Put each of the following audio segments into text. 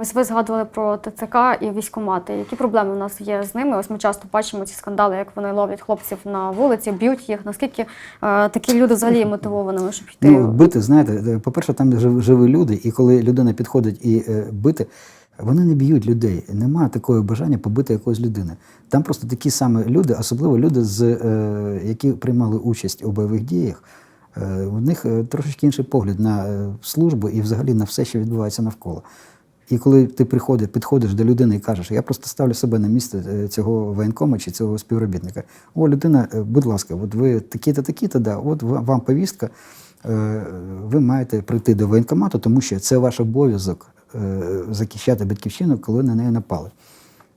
Ось ви згадували про ТЦК і військкомати. Які проблеми у нас є з ними? Ось ми часто бачимо ці скандали, як вони ловлять хлопців на вулиці, б'ють їх. Наскільки е, такі люди взагалі є мотивованими, щоб йти? Ну, бити, знаєте, е, по-перше, там жив- живі люди, і коли людина підходить і е, бити, вони не б'ють людей. Немає такого бажання побити якоїсь людини. Там просто такі самі люди, особливо люди, з, е, які приймали участь у бойових діях. е, У них е, трошечки інший погляд на е, службу і взагалі на все, що відбувається навколо. І коли ти приходиш, підходиш до людини і кажеш, я просто ставлю себе на місце е, цього воєнкома чи цього співробітника. О, людина, е, будь ласка, от ви такі-то, такі-то, да, от вам повістка, е, ви маєте прийти до воєнкомату, тому що це ваш обов'язок захищати батьківщину, коли на неї напали.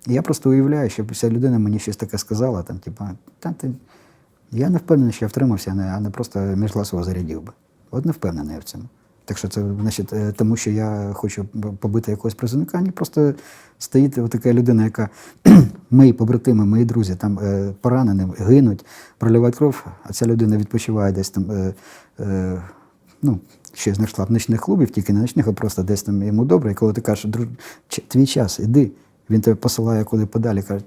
І я просто уявляю, що ця людина мені щось таке сказала, там, типа, та ти. Я не впевнений, що я втримався, а не- просто міжгласово зарядів би. От не впевнений я в цьому. Так що це, значить, е, тому що я хочу побити якогось призовника, ні, просто стоїть така людина, яка мої побратими, мої друзі там е, поранені, гинуть, проливають кров, а ця людина відпочиває десь там. Е, ну, ще знайшла в ночних клубів, тільки не ночних, а просто десь там йому добре. І коли ти кажеш, друж, твій час, іди, він тебе посилає куди подалі, каже,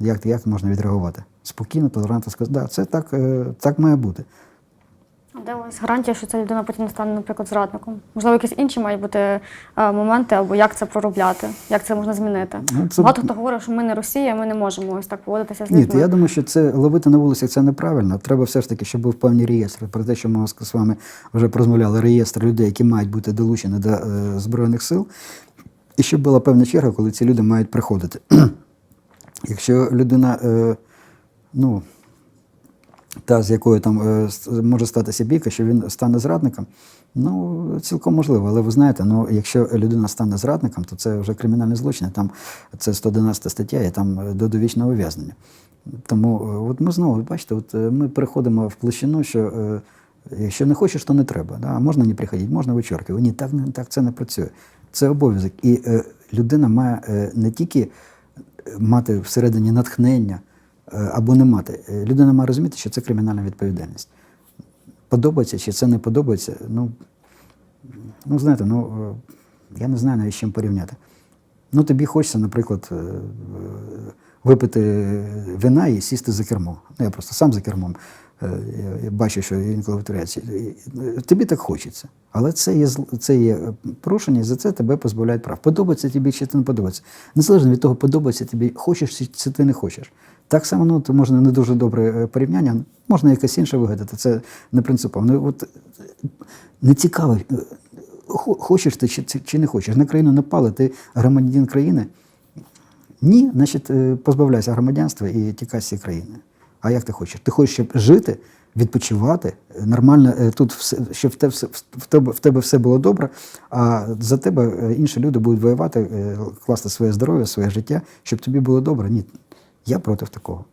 як, як можна відреагувати? Спокійно, толерантно сказати, да, це так, так має бути. Де ось гарантія, що ця людина потім не стане, наприклад, зрадником? Можливо, якісь інші мають бути е, моменти, або як це проробляти, як це можна змінити? Ну, це- Багато хто говорить, що ми не Росія, ми не можемо ось так поводитися з Ні, людьми. то я думаю, що це ловити на вулицях це неправильно. Треба все ж таки, щоб був певний реєстр. Про те, що ми з вами вже порозмовляли, реєстр людей, які мають бути долучені до е, Збройних сил, і щоб була певна черга, коли ці люди мають приходити. Якщо людина, е, ну, та, з якою там е, може статися бійка, що він стане зрадником, ну, цілком можливо. Але ви знаєте, ну, якщо людина стане зрадником, то це вже кримінальний злочин, там це 111 стаття, і там е, до довічного ув'язнення. Тому е, от ми знову, бачите, от ми переходимо в площину, що якщо не хочеш, то не треба. Да? Можна не приходити, можна вичоркувати. Ні, так, так це не працює. Це обов'язок. І людина має не тільки мати всередині натхнення або не мати. Е, Людина має розуміти, що це кримінальна відповідальність. Подобається чи це не подобається. Ну, ну знаєте, ну, е, я не знаю чим порівняти. Ну, тобі хочеться, наприклад, е, е, випити вина і сісти за кермо. Ну, я просто сам за кермом. е, Я, бачу, що інколи витворяється. Е, Тобі так хочеться. Але це є, це є е, порушення, і за це тебе позбавляють прав. Подобається тобі чи це не подобається. Незалежно від того, подобається тобі, хочеш чи ти не хочеш. Так само, ну, то можна не дуже добре е, порівняння, можна якесь інше вигадати, це не принципово. Ну, от, не цікаво, е, хочеш ти чи, чи- не хочеш. На країну напали, ти громадянин країни. Ні, значить, е, позбавляйся громадянства і тікай з цієї країни. А як ти хочеш? Ти хочеш щоб жити, відпочивати, нормально тут все, щоб в тебе, в тебе, в тебе все було добре, а за тебе інші люди будуть воювати, класти своє здоров'я, своє життя, щоб тобі було добре. Ні, я проти такого.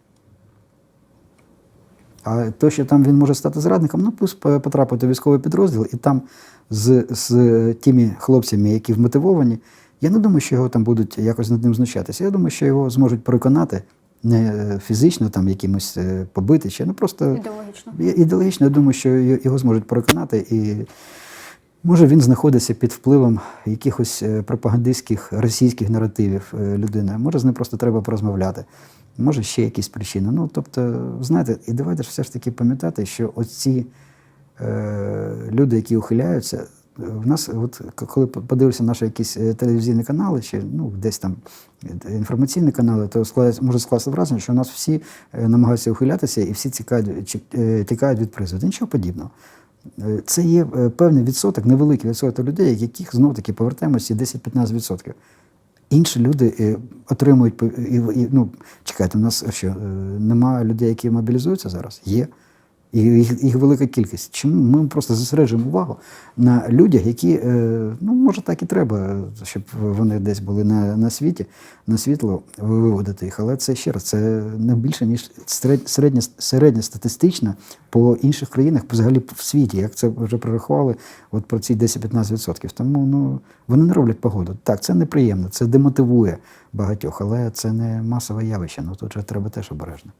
А то, що там він може стати зрадником, ну пусть по- потрапить у військовий підрозділ, і там з, з тими хлопцями, які вмотивовані, я не думаю, що його там будуть якось над ним знущатися. Я думаю, що його зможуть переконати не фізично там якимось е, побити, чи ну просто Ідеологічно. я- ідеологічно, я думаю, що його зможуть переконати, і може він знаходиться під впливом якихось е, пропагандистських російських наративів е, людини. Може, з ним просто треба порозмовляти. Може, ще якісь причини. Ну, тобто, знаєте, і давайте ж все ж таки пам'ятати, що оці е, люди, які ухиляються, в нас, от коли по- подивишся наші якісь е, телевізійні канали, чи ну, десь там е, інформаційні канали, то складається, може скласти враження, що у нас всі е, намагаються ухилятися і всі тікають, тікають від призову. Нічого подібного. Це є певний відсоток, невеликий відсоток людей, яких знов таки повертаємося 10-15%. Інші люди е, отримують і, ну, чекайте, у нас що, нема немає людей, які мобілізуються зараз? Є. І їх, їх велика кількість. Чому ми просто зосереджуємо увагу на людях, які, е, ну, може, так і треба, щоб вони десь були на, на світі, на світло виводити їх. Але це ще раз, це не більше, ніж серед- середня, середньостатистична по інших країнах, взагалі в світі, як це вже прорахували, от про ці 10-15%. Тому ну, вони не роблять погоду. Так, це неприємно, це демотивує багатьох, але це не масове явище. Ну тут же треба теж обережно.